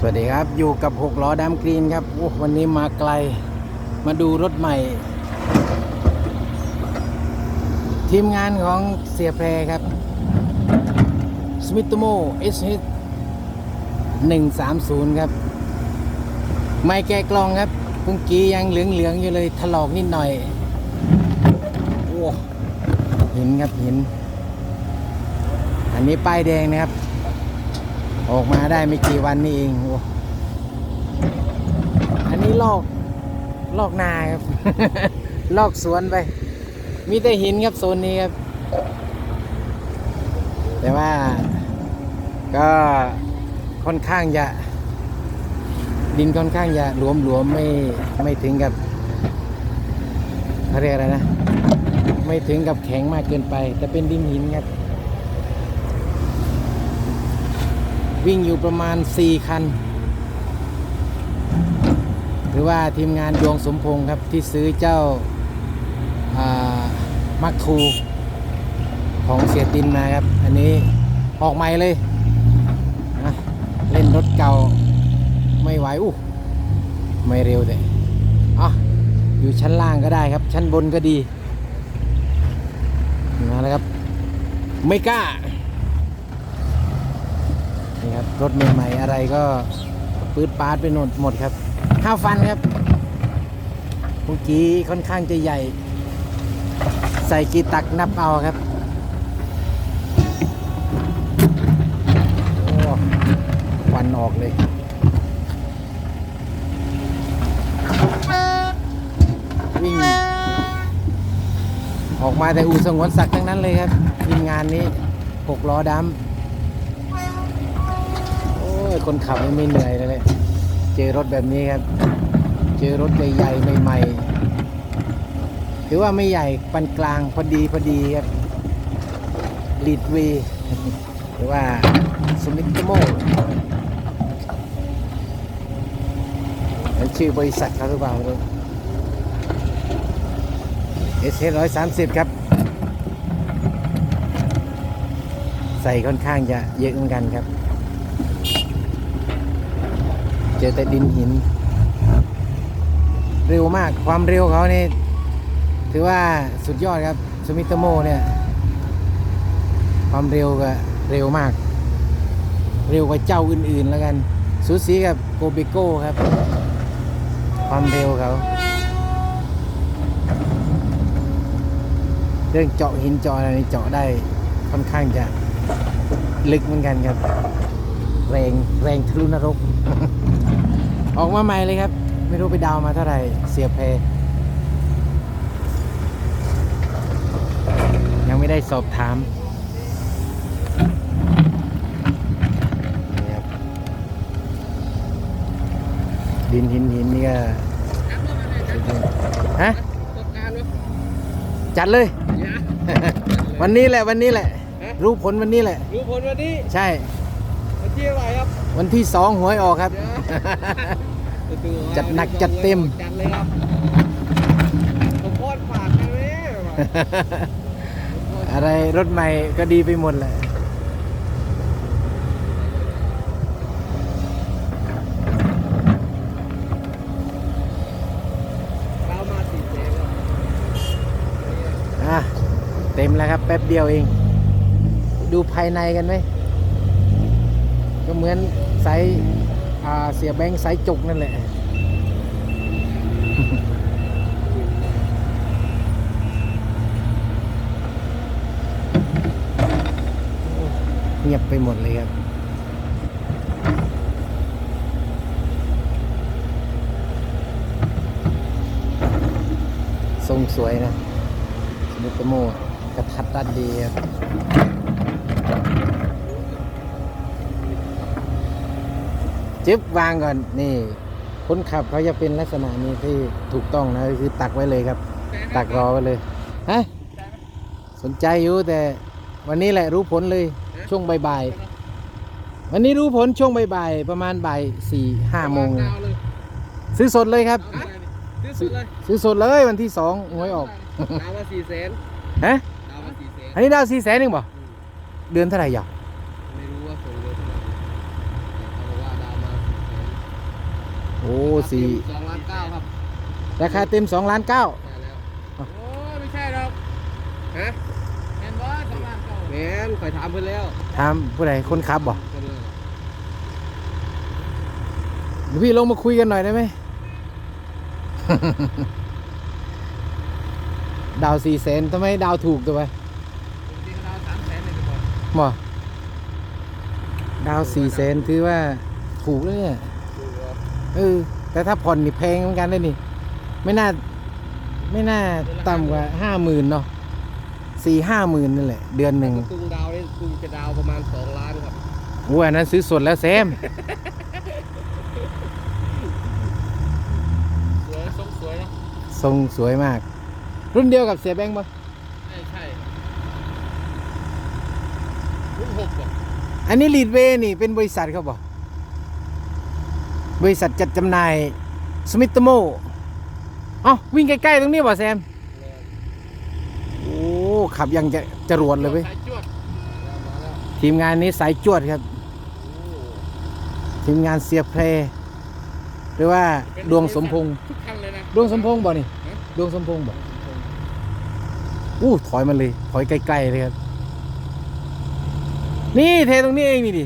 สวัสดีครับอยู่กับหกล้อดำกรีนครับโอ้วันนี้มาไกลมาดูรถใหม่ ทีมงานของเสียแพรครับสมิ t โม SH 130ครับ ไม่แกะกลองครับพุ่งกี้ยังเหลืองๆอยู่เลยถลอกนิดหน่อยโอ้หินครับหิน อันนี้ป้ายแดงนะครับ ออกมาได้ไม่กี่วันนี่เองอ้อันนี้ลอกลอกนาครับ ลอกสวนไป มีแต่หินครับโซนนี้ครับ แต่ว่าก็ค่อนข้างจะ ดินค่อนข้างจะหลวมๆไม่ไม่ถึงกับเขาเรียกอะไรนะ ไม่ถึงกับแข็งมากเกินไป แต่เป็นดินหินครับ วิ่งอยู่ประมาณ 4 คัน หรือว่าทีมงานดวงสมพงษ์ครับที่ซื้อเจ้ามักคูของเสียตินมาครับ อันนี้ออกใหม่เลยนะเล่นรถเก่าไม่ไหวอู้ไม่เร็วแต่อะอยู่ชั้นล่างก็ได้ครับ ชั้นบนก็ดีมาแล้วครับ ไม่กล้า นี่ครับรถใหม่ๆอะไรก็ปืดปาดไปหมดหมดครับข้าวฟันครับเมื่อกี้ค่อนข้างจะใหญ่ ใส่กีตักนับเอาครับควันออกเลยวิ่งออกมาแต่อู่สงวนศักดิ์ทั้งนั้นเลยครับทีมงานนี้หกล้อดำ คนขับนี่ไม่เหนื่อยเลย เจอรถแบบนี้ครับ เจอรถใหญ่ๆใหม่ๆ ถือว่าไม่ใหญ่ปานกลางพอดีพอดีครับลีดวีหรือว่าสมิธโม่ชื่อบริษัทเขาหรือเปล่าไม่รู้เอสร้อยสามสิบครับ ใส่ค่อนข้างจะเยอะเหมือนกันครับ เจอแต่ดินหิน เร็วมากความเร็วเขานี่ ถือว่าสุดยอดครับสมิตโมเนี่ย ความเร็วก็เร็วมาก เร็วกว่าเจ้าอื่นๆแล้วกันสูสีกับโกเบโก้ครับ ความเร็วเขาเรื่องเจาะหินเจาะอะไรเจาะได้ค่อนข้างจะลึกเหมือนกันครับ แรงแรงทะลุนรก ออกมาใหม่เลยครับ ไม่รู้ไปดาวมาเท่าไหร่เสียเพยังไม่ได้สอบถามนี่ครับดินหินหินนี่ก็ฮะจัดเลย วันนี้แหละวันนี้แหละ รู้ผลวันนี้แหละ รู้ผลวันนี้ ใช่ วันที่อะไรครับ วันที่สองหวยออกครับเดี๋ยวจัดหนักจัดเต็ม จัดเลยครับผมพอดฝากกันเลยอะไรรถใหม่ก็ดีไปหมดแหละเรามาสี่เจ๊ครับ อะเต็มแล้วครับแป๊บเดียวเอง ดูภายในกันไหม ก็เหมือนไซส์อ่าเสียแบงค์ไซส์จุกนั่นแหละ งียบไปหมดเลยครับทรงสวยนะสมุตโมกระทัดรัดดีครับจึ๊บวางก่อน นี่คนขับเขาจะเป็นลักษณะนี้ที่ถูกต้องนะคือตักไว้เลยครับ ตักรอไว้เลยฮะสนใจอยู่แต่วันนี้แหละรู้ผลเลย ช่วงบ่ายๆวันนี้รู้ผลช่วงบ่ายๆประมาณบ่ายสี่ห้าโมงดาวเลยซื้อสดเลยครับที่สุดเลยซื้อสดเลยวันที่สองหวยออกดาวมาสี่แสนฮะดาวมาสี่แสนอันนี้ดาวสี่แสนหนึ่งบ่เดือนเท่าไหร่หยอกไม่รู้ว่าส่งเดือนเท่าไหร่เขาบอกว่าดาวมาสี่สองล้านเก้าครับราคาเต็มสองล้านเก้าใช่แล้วอะโอ้ยไม่ใช่หรอกฮะ มนคอยถามเพื่อนแล้วถามผู้ใดคนขับบ่เพิ่นเลยเดี๋ยวพี่ลงมาคุยกันหน่อยได้ไหม ดาวสี่แสนทำไมดาวถูกตัวไปจริงๆเราสามแสนเลยทุกคนบ่ดาวสี่แสนถือว่าถูกเลยเนี่ย ดูว่าเออแต่ถ้าผ่อนนี่แพงเหมือนกันเลยนี่ ไม่น่า ไม่น่าต่ำกว่าห้าหมื่นเนาะ สี่ห้าหมื่นนั่นแหละเดือนหนึ่งตุงดาวนี่ตุงจะดาวประมาณสองล้านครับโอ้ยอันนั้นซื้อสดแล้วแซมสวยทรงสวยนะทรงสวยมาก รุ่นเดียวกับเสียแบงค์ปะใช่ใช่รุ่นหกบ่อันนี้ลีดเวนี่เป็นบริษัทเขาบอกบริษัทจัดจำหน่ายสมิธโมเอ้าวิ่งใกล้ๆตรงนี้บ่แซมโอ้ ขับยังจะจรวดเลยเว้ยสายจวดมาแล้วทีมงานนี้สายจวดครับโอ้ทีมงานเสียเพลหรือว่าดวงสมพงษ์ทุกคันเลยนะดวงสมพงษ์บ่นี่ฮะดวงสมพงษ์บ่อู้ถอยมาเลย ถอยใกล้ๆเลยครับ นี่เทตรงนี้เองนี่ดิ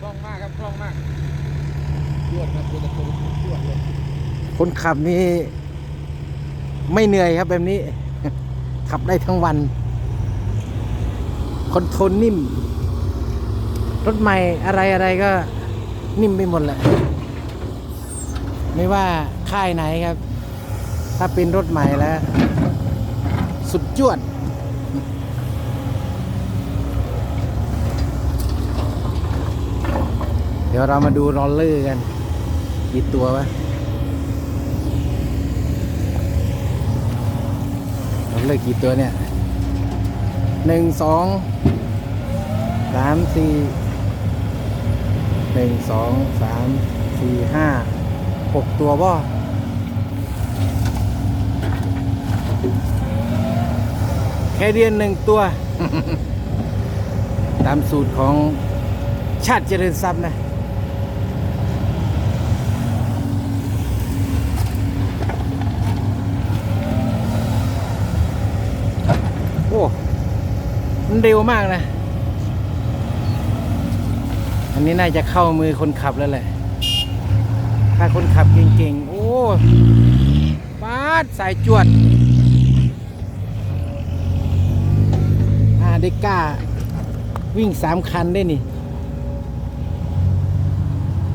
คล่องมากครับคล่องมากจวดครับจวดคนจวดเลยคนขับนี่ไม่เหนื่อยครับแบบนี้ ขับได้ทั้งวัน คอนโทรลนิ่ม รถใหม่อะไรอะไรก็นิ่มไปหมดแหละ ไม่ว่าค่ายไหนครับ ถ้าเป็นรถใหม่แล้ว สุดจวดเดี๋ยวเรามาดูรอลเลอร์กันกี่ตัววะรอลเลอร์กี่ตัวเนี่ย หนึ่งสองสามสี่หนึ่งสองสามสี่ห้าหกตัวบ่แค่เรียนหนึ่งตัว ตามสูตรของชาติเจริญทรัพย์นะ โอ้ มัน เร็วมากนะ อันนี้น่าจะเข้ามือคนขับแล้วแหละ ถ้าคนขับเก่งๆ โอ้ปาดสายจวด อ่าเด็กก้า วิ่งสามคันได้นี่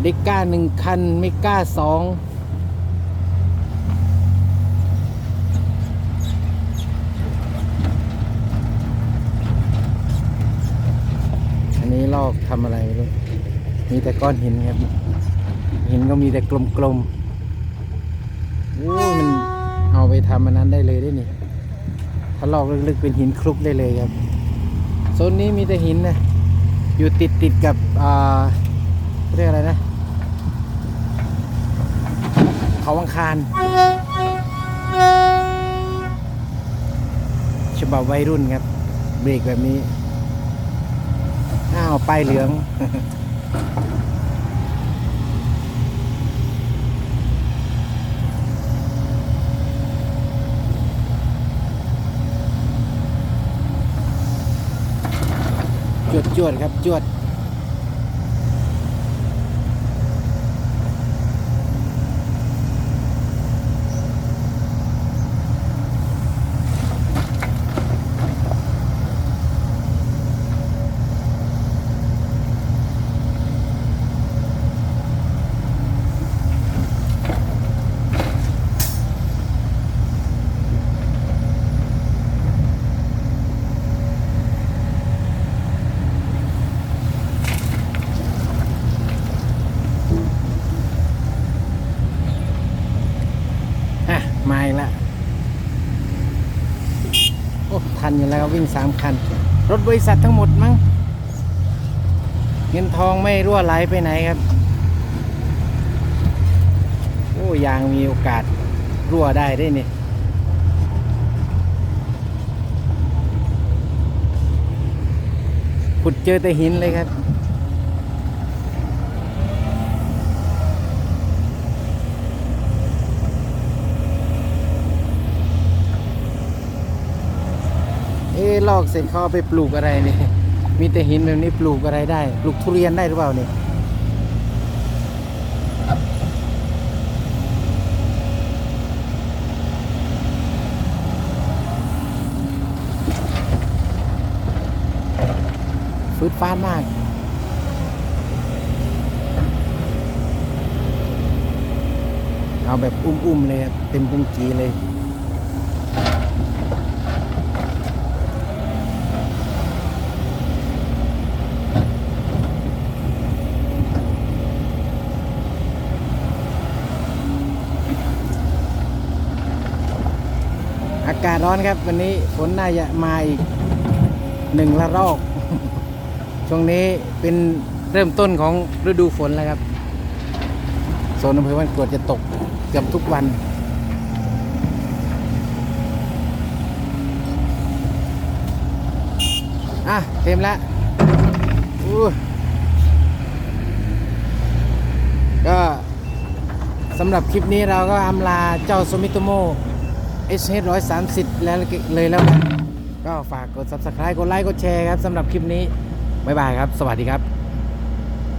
เด็กก้าหนึ่งคัน ไม่กล้าสอง อันนี้ลอกทำอะไรไม่รู้มีแต่ก้อนหินครับ หินก็มีแต่กลมๆโอ้ยมันเอาไปทำอันนั้นได้เลยได้นี่ถ้าลอกลึกๆเป็นหินคลุกได้เลยครับโซนนี้มีแต่หินนะอยู่ติดติดๆกับอ่าเรียกอะไรนะ เขาวังคารฉบับวัยรุ่นครับ เบรกแบบนี้าวป้ายเหลือง จวดจวดครับจวด อะ มาอีกแล้ว โอ้ ราวิ่งสามคัน รถบริษัททั้งหมดมั้งเงินทองไม่รั่วไหลไปไหนครับ โอ้ยางมีโอกาสรั่วได้ได้เนี่ยขุดเจอแต่หินเลยครับ ลอกเสร็จเขาเอไปปลูกอะไรนี่มีแต่หินแบบนี้ปลูกอะไรได้ ปลูกทุเรียนได้หรือเปล่าเนี่ยฟืดฟ้านมากเอาแบบอุ้มๆเลยเต็มพุงจีเลย อากาศร้อนครับ วันนี้ฝนน่าจะมาอีกหนึ่งละรอก ช่วงนี้เป็นเริ่มต้นของฤดูฝนแล้วครับโซนอำเภอบ้านกรวดจะตกเกือบทุกวัน อะ เต็มแล้วก็สำหรับคลิปนี้เราก็อำลาเจ้า s มิโตโม h 130 แล้วเลยแล้วกันก็ฝากกด subscribe กดไลค์กดแชร์ครับสำหรับคลิปนี้ บ๊ายบายครับ สวัสดีครับ